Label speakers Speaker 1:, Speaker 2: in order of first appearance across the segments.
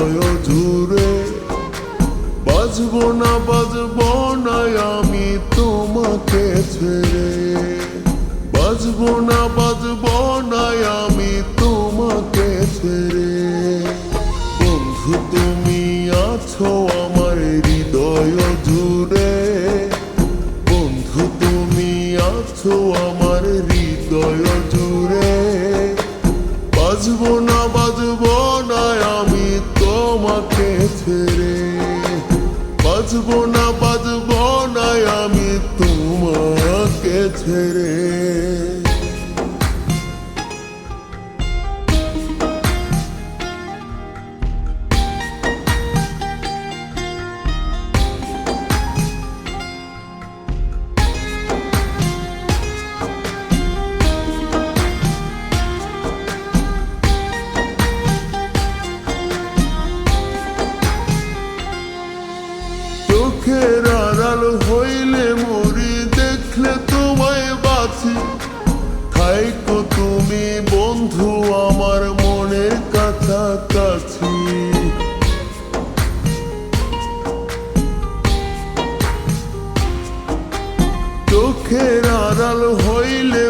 Speaker 1: প্রলয় জুড়ে বাজব না বাজব না আমি তোমাকে ছেড়ে। বাজব না বাজব না আমি তোমাকে ছেড়ে। বন্ধু, তুমি আছো আমার হৃদয় জুড়ে। বন্ধু, তুমি আছো আমার হৃদয় জুড়ে। বাজব না বাজব না তোমাকে ছেড়ে বাজবো না বাজবো না আমি তোমাকে ছেড়ে।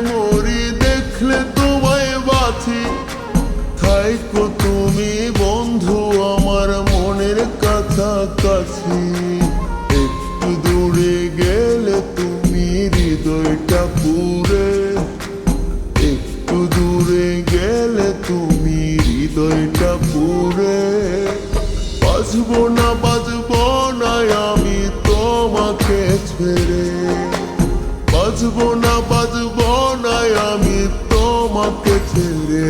Speaker 1: মরি দেখলে তোমায় তুমি বন্ধু আমার মনের কাছাকাছি। একটু দূরে গেলে তুমি হৃদয়টা পুরে বাজব বাজবো না বাজবো না, আমি তোমাকে ছেড়ে। বাজবো না বাজবো না, আমি তোমাকে ছেড়ে।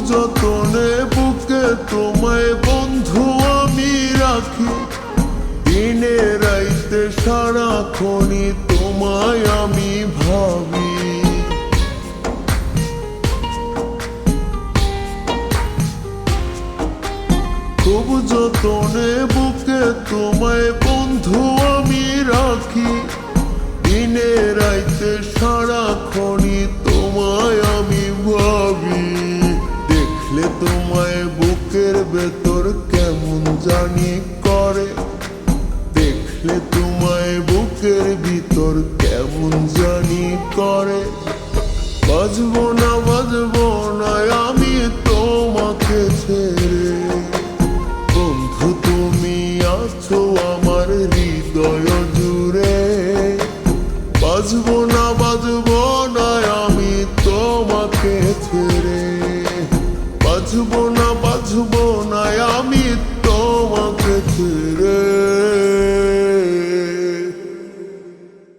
Speaker 1: যতনে বুকে তোমায় বন্ধু আমি রাখি। দিনে রাইতে সারাক্ষণই তোমায় আমি ভাবি। যতনে বুকে তোমায় বন্ধু আমি রাখি। দিনে রাইতে সারাক্ষণই তোমায় বুকের ভেতর কেমন জানি করে। দেখলে তোমায় বুকের ভিতর কেমন জানি করে। বাজবো না বাজবো না, আমি তোমাকে ছেড়ে। বন্ধু, তুমি আছো আমার হৃদয় জুড়ে। বাজবো বুঝব না আমি তোমাকে ফিরে